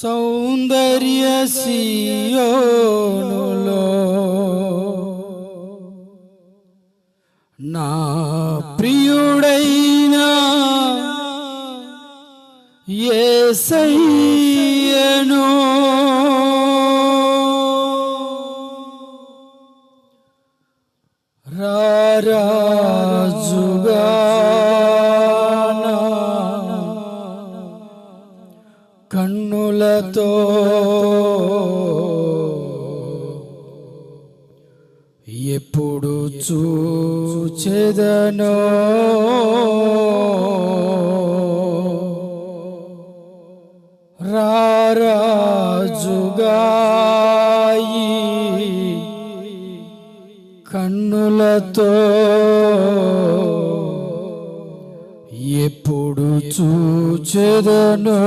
సౌందర్య సియోనులో నా ప్రియుడైనా సయ్యను రారా ఎప్పుడు చూచెదనో? రారాజుగాయి కన్నులతో ఎప్పుడు చూచెదనో?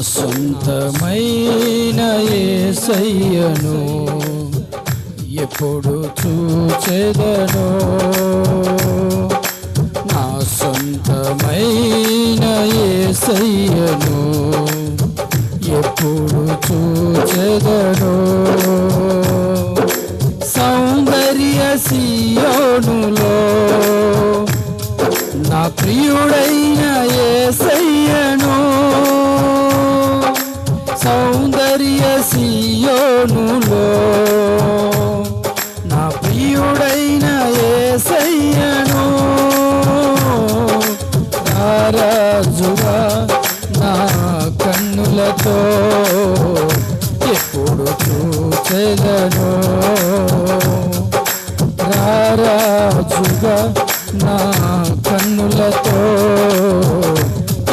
సొంతమైన ఏసయ్యను ఎప్పుడు చూచెదను? నా సొంతమైన ఏసయ్యను ఎప్పుడు చూచెదనో? చూచెదను రారాజుగా నా కన్నులతో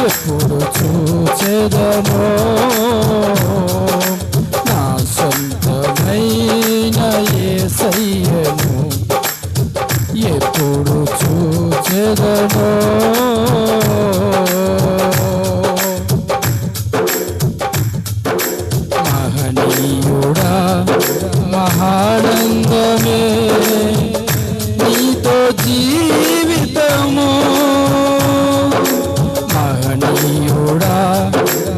ఎప్పుడు చూచెదను. నా సొంతమైన ఏ సై జీవితము. మహనీయుడా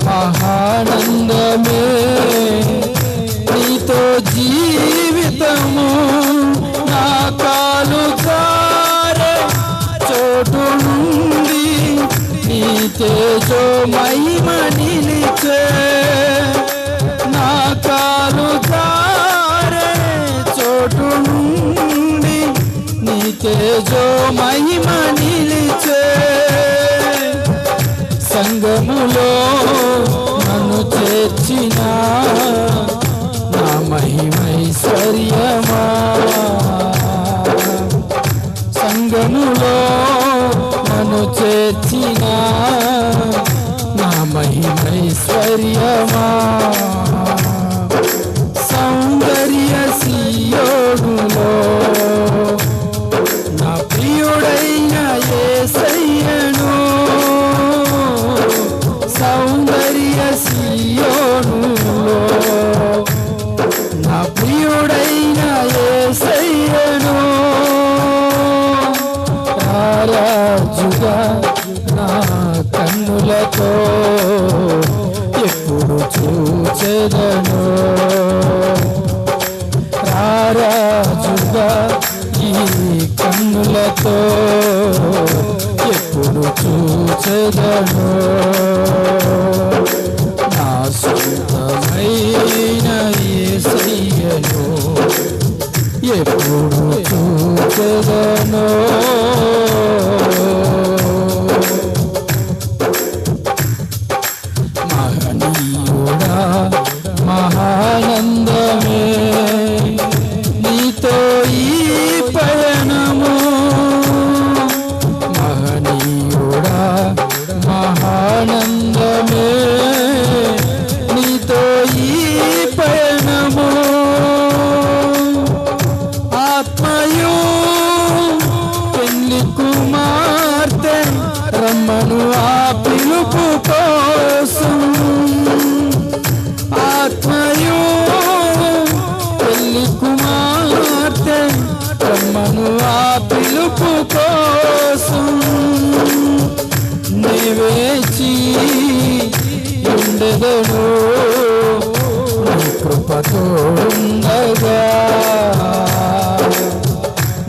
మహానందమే. నీతో జీవితము. నా కాలు జారే చోటు నుండి నీ తేజో మహిమ నిలిచే. తేజో మహిమ నిలిచే సంగములో నన్ను చేర్చిన నా మహిమైశ్వర్యమా సంగములో నన్ను చేర్చిన నా ఏసయ్యను. రారాజుగా నా కన్నులతో ఎప్పుడు చూచెదను. రారాజుగా ఈ కన్నులతో ఎప్పుడు చూచెదను. చూచెదను మహనీయుడా మహానందమే నీతో ఈ పయనము మహనీయుడా మహానందమే ఉండగా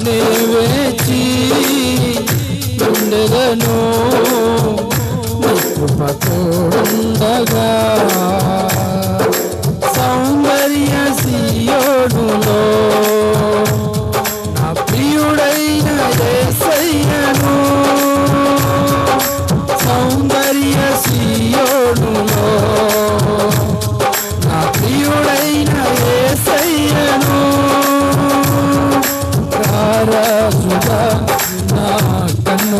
నీవేచి ఉండగను కృపతో ఉండగా సౌందర్య సియోడులో నా ప్రియుడైన సయ్యను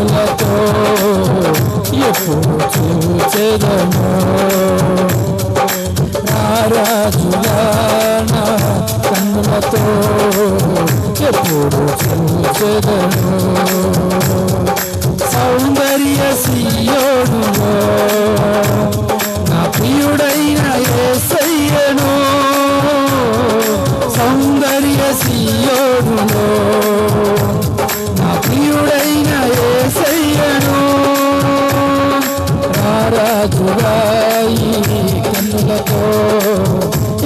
కన్నులతో ఎప్పుడు చూచెదను రారాజుగా నా కన్నులతో ఎప్పుడు చూచెదను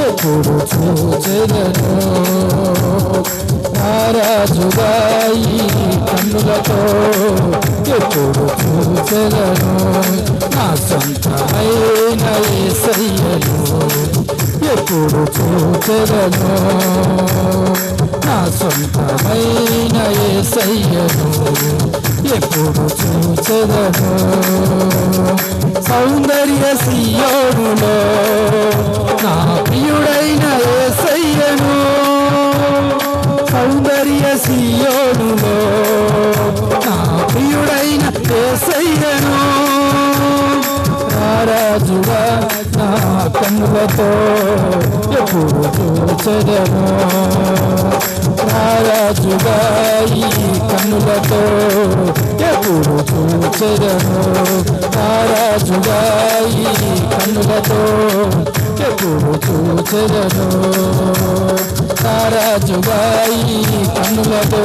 ఎప్పుడు చూచెదను? నారాజుగాయి కన్నులతో ఎప్పుడు చూచెదను? నా సొంతమైన యేసయ్యను ఎప్పుడు చూచెదను? నా సొంతమైన యేసయ్యను ఎప్పుడు చూచదను? సౌందర్య సీయోడులో నా ప్రియుడైన ఏసయ్యను. సౌందర్య సీయోడులో నా ప్రియుడైన ఏసయ్యను. రారాజుగా కన్నులతో ఎప్పుడు చూచెదను రారాజుగా ఈ కన్నులతో ఎప్పుడు చూచెదను రారాజుగా ఈ కన్నులతో ఎప్పుడు చూచెదను రారాజుగా ఈ కన్నులతో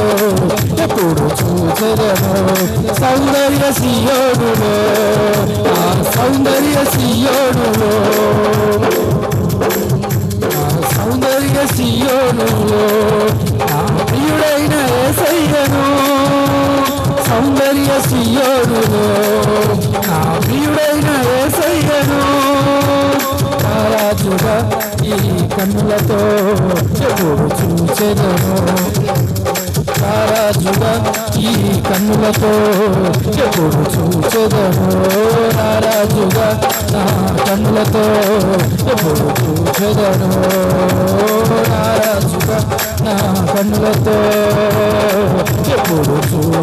ఎప్పుడు చూచెదను సౌందర్య సియోడులో ఆ సౌందర్య సియోడులో ఈ కన్నులతో ఎప్పుడు చూచెదను. రారాజుగా ఈ కన్నులతో ఎప్పుడు చూచెదను. రారాజుగా నా కన్నులతో ఎప్పుడు చూచెదను. రారాజుగా నా కన్నులతో ఎప్పుడు చూ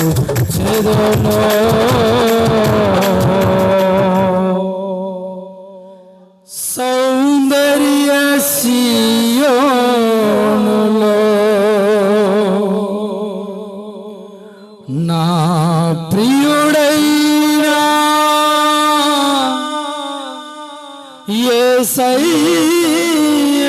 యేసయ్యను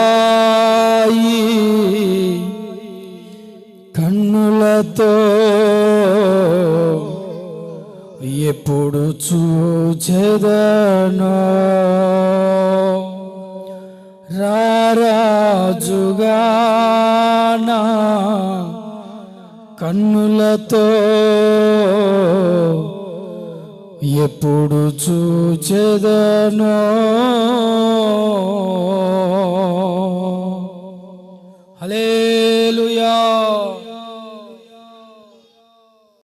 రారాజుగాయి కన్నులతో ఎప్పుడు చూచెదనో. కన్నులతో ఎప్పుడు చూచెదనో? హలేలుయా